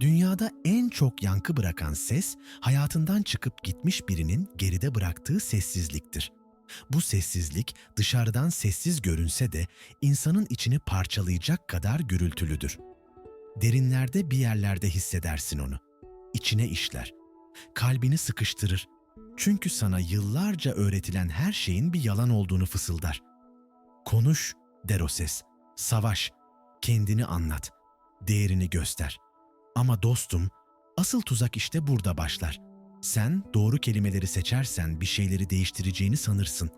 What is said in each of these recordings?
Dünyada en çok yankı bırakan ses, hayatından çıkıp gitmiş birinin geride bıraktığı sessizliktir. Bu sessizlik dışarıdan sessiz görünse de insanın içini parçalayacak kadar gürültülüdür. Derinlerde bir yerlerde hissedersin onu. İçine işler. Kalbini sıkıştırır. Çünkü sana yıllarca öğretilen her şeyin bir yalan olduğunu fısıldar. Konuş, der o ses. Savaş, kendini anlat. Değerini göster. Ama dostum, asıl tuzak işte burada başlar. Sen doğru kelimeleri seçersen bir şeyleri değiştireceğini sanırsın.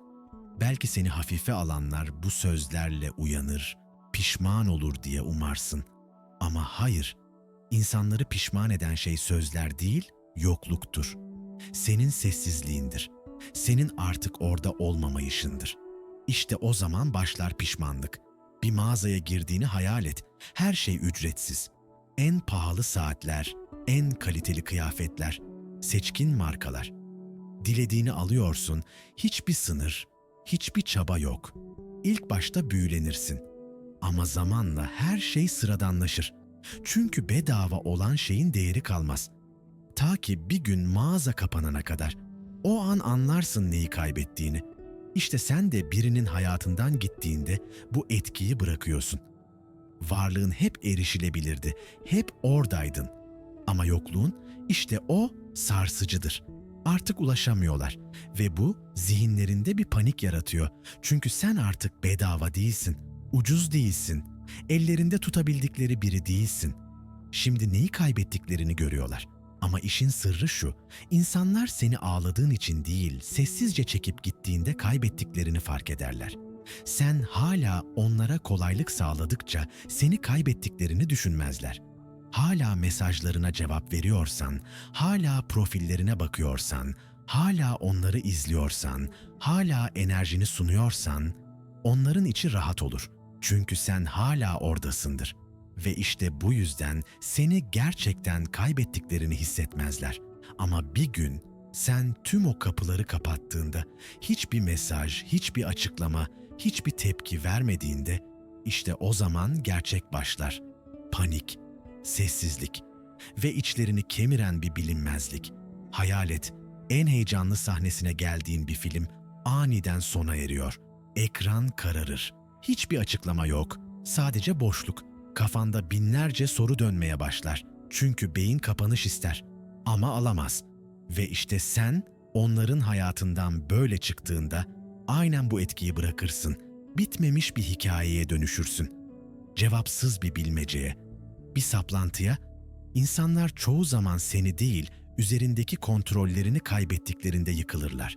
Belki seni hafife alanlar bu sözlerle uyanır, pişman olur diye umarsın. Ama hayır, insanları pişman eden şey sözler değil, yokluktur. Senin sessizliğindir. Senin artık orada olmamayışındır. İşte o zaman başlar pişmanlık. Bir mağazaya girdiğini hayal et. Her şey ücretsiz. En pahalı saatler, en kaliteli kıyafetler, seçkin markalar. Dilediğini alıyorsun, hiçbir sınır, hiçbir çaba yok. İlk başta büyülenirsin. Ama zamanla her şey sıradanlaşır. Çünkü bedava olan şeyin değeri kalmaz. Ta ki bir gün mağaza kapanana kadar. O an anlarsın neyi kaybettiğini. İşte sen de birinin hayatından gittiğinde bu etkiyi bırakıyorsun. Varlığın hep erişilebilirdi, hep oradaydın. Ama yokluğun işte o sarsıcıdır. Artık ulaşamıyorlar ve bu zihinlerinde bir panik yaratıyor. Çünkü sen artık bedava değilsin, ucuz değilsin, ellerinde tutabildikleri biri değilsin. Şimdi neyi kaybettiklerini görüyorlar. Ama işin sırrı şu, insanlar seni ağladığın için değil, sessizce çekip gittiğinde kaybettiklerini fark ederler. Sen hala onlara kolaylık sağladıkça seni kaybettiklerini düşünmezler. Hala mesajlarına cevap veriyorsan, hala profillerine bakıyorsan, hala onları izliyorsan, hala enerjini sunuyorsan, onların içi rahat olur. Çünkü sen hala oradasındır. Ve işte bu yüzden seni gerçekten kaybettiklerini hissetmezler. Ama bir gün sen tüm o kapıları kapattığında, hiçbir mesaj, hiçbir açıklama, hiçbir tepki vermediğinde, işte o zaman gerçek başlar. Panik, sessizlik ve içlerini kemiren bir bilinmezlik. Hayal et, en heyecanlı sahnesine geldiğin bir film aniden sona eriyor. Ekran kararır. Hiçbir açıklama yok. Sadece boşluk. Kafanda binlerce soru dönmeye başlar. Çünkü beyin kapanış ister ama alamaz. Ve işte sen onların hayatından böyle çıktığında aynen bu etkiyi bırakırsın. Bitmemiş bir hikayeye dönüşürsün. Cevapsız bir bilmeceye, bir saplantıya, insanlar çoğu zaman seni değil, üzerindeki kontrollerini kaybettiklerinde yıkılırlar.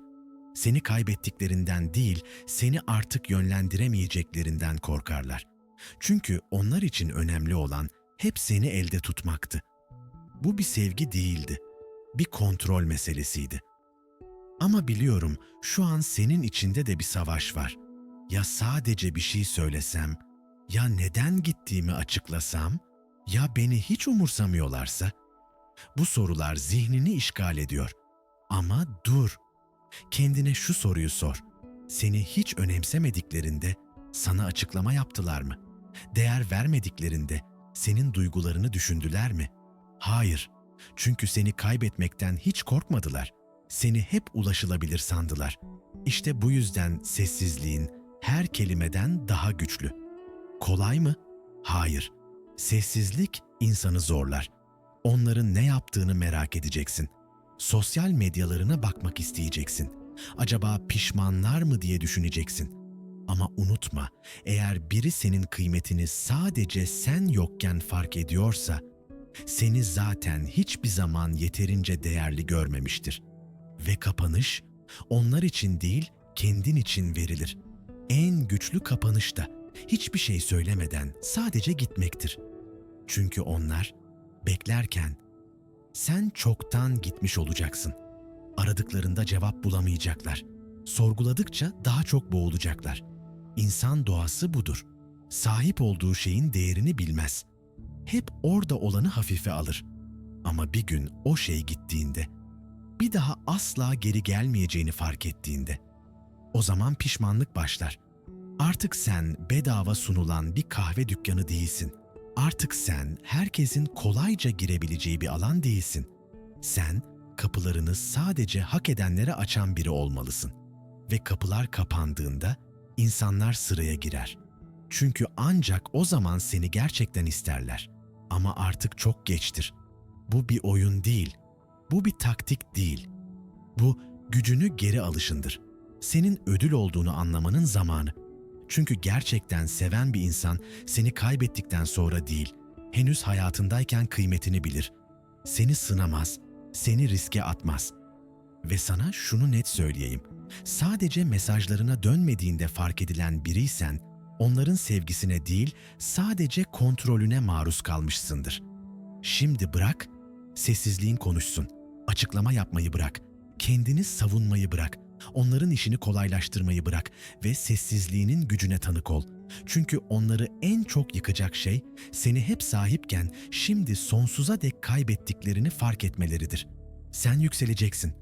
Seni kaybettiklerinden değil, seni artık yönlendiremeyeceklerinden korkarlar. Çünkü onlar için önemli olan hep seni elde tutmaktı. Bu bir sevgi değildi, bir kontrol meselesiydi. Ama biliyorum şu an senin içinde de bir savaş var. Ya sadece bir şey söylesem, ya neden gittiğimi açıklasam, ya beni hiç umursamıyorlarsa? Bu sorular zihnini işgal ediyor. Ama dur. Kendine şu soruyu sor. Seni hiç önemsemediklerinde sana açıklama yaptılar mı? Değer vermediklerinde senin duygularını düşündüler mi? Hayır. Çünkü seni kaybetmekten hiç korkmadılar. Seni hep ulaşılabilir sandılar. İşte bu yüzden sessizliğin her kelimeden daha güçlü. Kolay mı? Hayır. Sessizlik insanı zorlar. Onların ne yaptığını merak edeceksin. Sosyal medyalarına bakmak isteyeceksin. Acaba pişmanlar mı diye düşüneceksin. Ama unutma, eğer biri senin kıymetini sadece sen yokken fark ediyorsa, seni zaten hiçbir zaman yeterince değerli görmemiştir. Ve kapanış, onlar için değil, kendin için verilir. En güçlü kapanış da hiçbir şey söylemeden sadece gitmektir. Çünkü onlar beklerken sen çoktan gitmiş olacaksın. Aradıklarında cevap bulamayacaklar. Sorguladıkça daha çok boğulacaklar. İnsan doğası budur. Sahip olduğu şeyin değerini bilmez. Hep orada olanı hafife alır. Ama bir gün o şey gittiğinde, bir daha asla geri gelmeyeceğini fark ettiğinde, o zaman pişmanlık başlar. Artık sen bedava sunulan bir kahve dükkanı değilsin. Artık sen herkesin kolayca girebileceği bir alan değilsin. Sen kapılarını sadece hak edenlere açan biri olmalısın. Ve kapılar kapandığında insanlar sıraya girer. Çünkü ancak o zaman seni gerçekten isterler. Ama artık çok geçtir. Bu bir oyun değil. Bu bir taktik değil. Bu gücünü geri alışındır. Senin ödül olduğunu anlamanın zamanı. Çünkü gerçekten seven bir insan seni kaybettikten sonra değil, henüz hayatındayken kıymetini bilir. Seni sınamaz, seni riske atmaz. Ve sana şunu net söyleyeyim. Sadece mesajlarına dönmediğinde fark edilen biriysen, onların sevgisine değil, sadece kontrolüne maruz kalmışsındır. Şimdi bırak, sessizliğin konuşsun. Açıklama yapmayı bırak. Kendini savunmayı bırak. Onların işini kolaylaştırmayı bırak ve sessizliğinin gücüne tanık ol. Çünkü onları en çok yıkacak şey seni hep sahipken şimdi sonsuza dek kaybettiklerini fark etmeleridir. Sen yükseleceksin,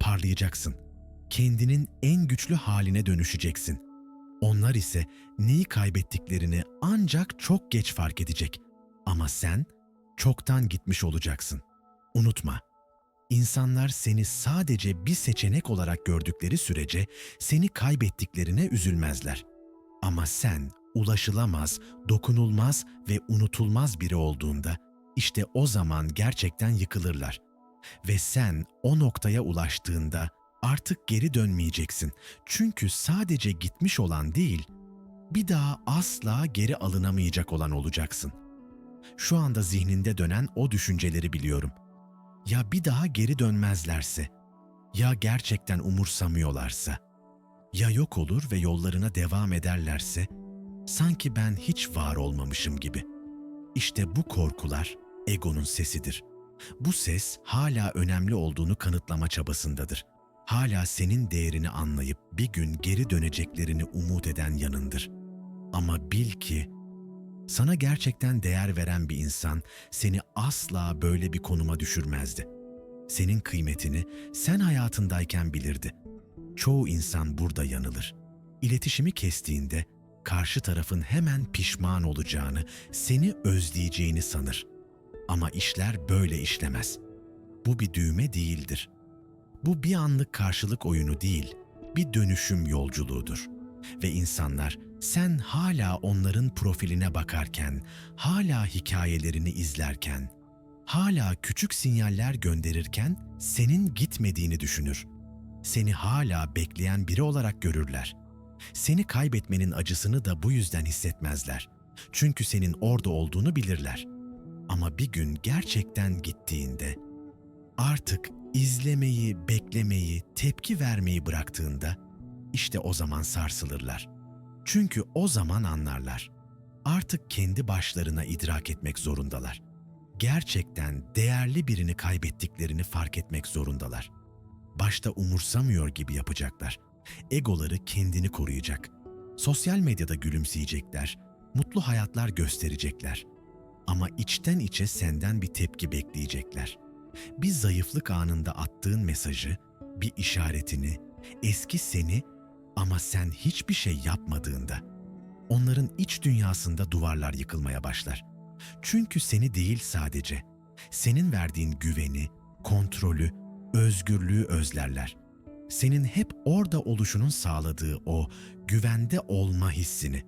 parlayacaksın. Kendinin en güçlü haline dönüşeceksin. Onlar ise neyi kaybettiklerini ancak çok geç fark edecek. Ama sen çoktan gitmiş olacaksın. Unutma, İnsanlar seni sadece bir seçenek olarak gördükleri sürece seni kaybettiklerine üzülmezler. Ama sen ulaşılamaz, dokunulmaz ve unutulmaz biri olduğunda işte o zaman gerçekten yıkılırlar. Ve sen o noktaya ulaştığında artık geri dönmeyeceksin. Çünkü sadece gitmiş olan değil, bir daha asla geri alınamayacak olan olacaksın. Şu anda zihninde dönen o düşünceleri biliyorum.'' Ya bir daha geri dönmezlerse? Ya gerçekten umursamıyorlarsa? Ya yok olur ve yollarına devam ederlerse? Sanki ben hiç var olmamışım gibi. İşte bu korkular egonun sesidir. Bu ses hala önemli olduğunu kanıtlama çabasındadır. Hala senin değerini anlayıp bir gün geri döneceklerini umut eden yanındır. Ama bil ki sana gerçekten değer veren bir insan seni asla böyle bir konuma düşürmezdi. Senin kıymetini sen hayatındayken bilirdi. Çoğu insan burada yanılır. İletişimi kestiğinde karşı tarafın hemen pişman olacağını, seni özleyeceğini sanır. Ama işler böyle işlemez. Bu bir düğme değildir. Bu bir anlık karşılık oyunu değil, bir dönüşüm yolculuğudur. Ve insanlar sen hala onların profiline bakarken, hala hikayelerini izlerken, hala küçük sinyaller gönderirken senin gitmediğini düşünür. Seni hala bekleyen biri olarak görürler. Seni kaybetmenin acısını da bu yüzden hissetmezler. Çünkü senin orada olduğunu bilirler. Ama bir gün gerçekten gittiğinde, artık izlemeyi, beklemeyi, tepki vermeyi bıraktığında işte o zaman sarsılırlar.'' Çünkü o zaman anlarlar. Artık kendi başlarına idrak etmek zorundalar. Gerçekten değerli birini kaybettiklerini fark etmek zorundalar. Başta umursamıyor gibi yapacaklar. Egoları kendini koruyacak. Sosyal medyada gülümseyecekler, mutlu hayatlar gösterecekler. Ama içten içe senden bir tepki bekleyecekler. Bir zayıflık anında attığın mesajı, bir işaretini, eski seni ama sen hiçbir şey yapmadığında onların iç dünyasında duvarlar yıkılmaya başlar. Çünkü seni değil sadece, senin verdiğin güveni, kontrolü, özgürlüğü özlerler. Senin hep orada oluşunun sağladığı o güvende olma hissini.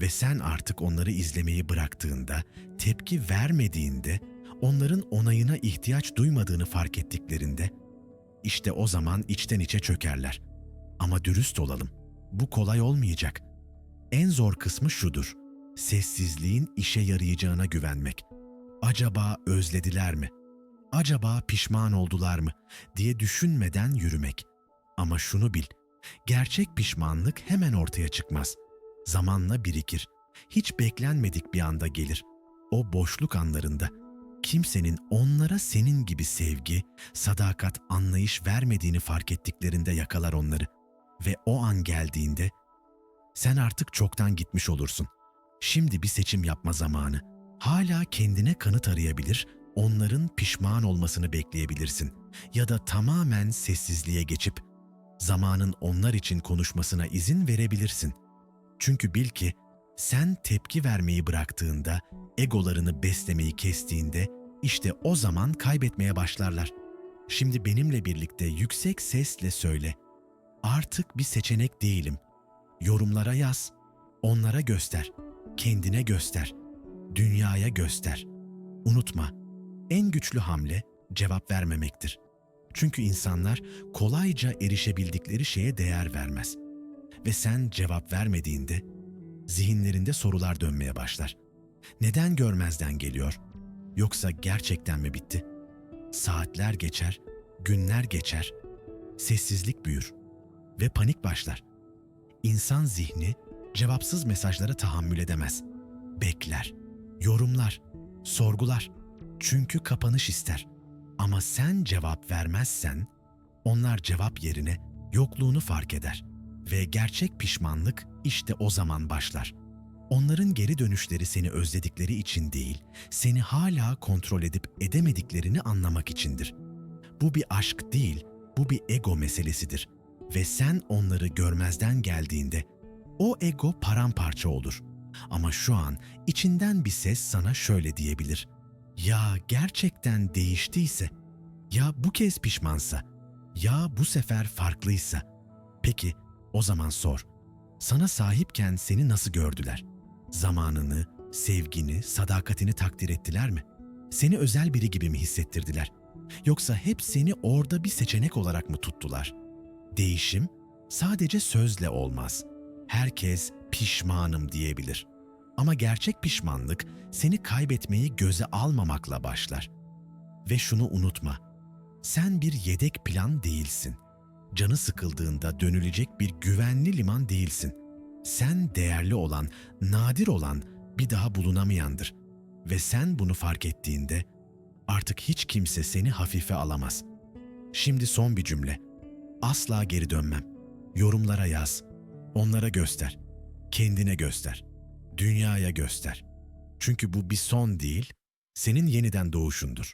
Ve sen artık onları izlemeyi bıraktığında, tepki vermediğinde, onların onayına ihtiyaç duymadığını fark ettiklerinde, işte o zaman içten içe çökerler. Ama dürüst olalım. Bu kolay olmayacak. En zor kısmı şudur. Sessizliğin işe yarayacağına güvenmek. Acaba özlediler mi? Acaba pişman oldular mı diye düşünmeden yürümek. Ama şunu bil. Gerçek pişmanlık hemen ortaya çıkmaz. Zamanla birikir. Hiç beklenmedik bir anda gelir. O boşluk anlarında kimsenin onlara senin gibi sevgi, sadakat, anlayış vermediğini fark ettiklerinde yakalar onları ve o an geldiğinde sen artık çoktan gitmiş olursun. Şimdi bir seçim yapma zamanı. Hala kendine kanıt arayabilir, onların pişman olmasını bekleyebilirsin ya da tamamen sessizliğe geçip zamanın onlar için konuşmasına izin verebilirsin. Çünkü bil ki Sen tepki vermeyi bıraktığında, egolarını beslemeyi kestiğinde işte o zaman kaybetmeye başlarlar. Şimdi benimle birlikte yüksek sesle söyle. Artık bir seçenek değilim. Yorumlara yaz. Onlara göster. Kendine göster. Dünyaya göster. Unutma, en güçlü hamle cevap vermemektir. Çünkü insanlar kolayca erişebildikleri şeye değer vermez. Ve sen cevap vermediğinde zihinlerinde sorular dönmeye başlar. Neden görmezden geliyor? Yoksa gerçekten mi bitti? Saatler geçer, günler geçer, sessizlik büyür ve panik başlar. İnsan zihni cevapsız mesajlara tahammül edemez. Bekler, yorumlar, sorgular. Çünkü kapanış ister. Ama sen cevap vermezsen onlar cevap yerine yokluğunu fark eder ve gerçek pişmanlık işte o zaman başlar. Onların geri dönüşleri seni özledikleri için değil, seni hala kontrol edip edemediklerini anlamak içindir. Bu bir aşk değil, bu bir ego meselesidir. Ve sen onları görmezden geldiğinde o ego paramparça olur. Ama şu an içinden bir ses sana şöyle diyebilir. Ya gerçekten değiştiyse, ya bu kez pişmansa, ya bu sefer farklıysa. Peki o zaman sor. Sana sahipken seni nasıl gördüler? Zamanını, sevgini, sadakatini takdir ettiler mi? Seni özel biri gibi mi hissettirdiler? Yoksa hep seni orada bir seçenek olarak mı tuttular? Değişim sadece sözle olmaz. Herkes pişmanım diyebilir. Ama gerçek pişmanlık seni kaybetmeyi göze almamakla başlar. Ve şunu unutma. Sen bir yedek plan değilsin. Canı sıkıldığında dönülecek bir güvenli liman değilsin. Sen değerli olan, nadir olan, bir daha bulunamayandır. Ve sen bunu fark ettiğinde artık hiç kimse seni hafife alamaz. Şimdi son bir cümle. Asla geri dönmem. Yorumlara yaz. Onlara göster. Kendine göster. Dünyaya göster. Çünkü bu bir son değil, senin yeniden doğuşundur.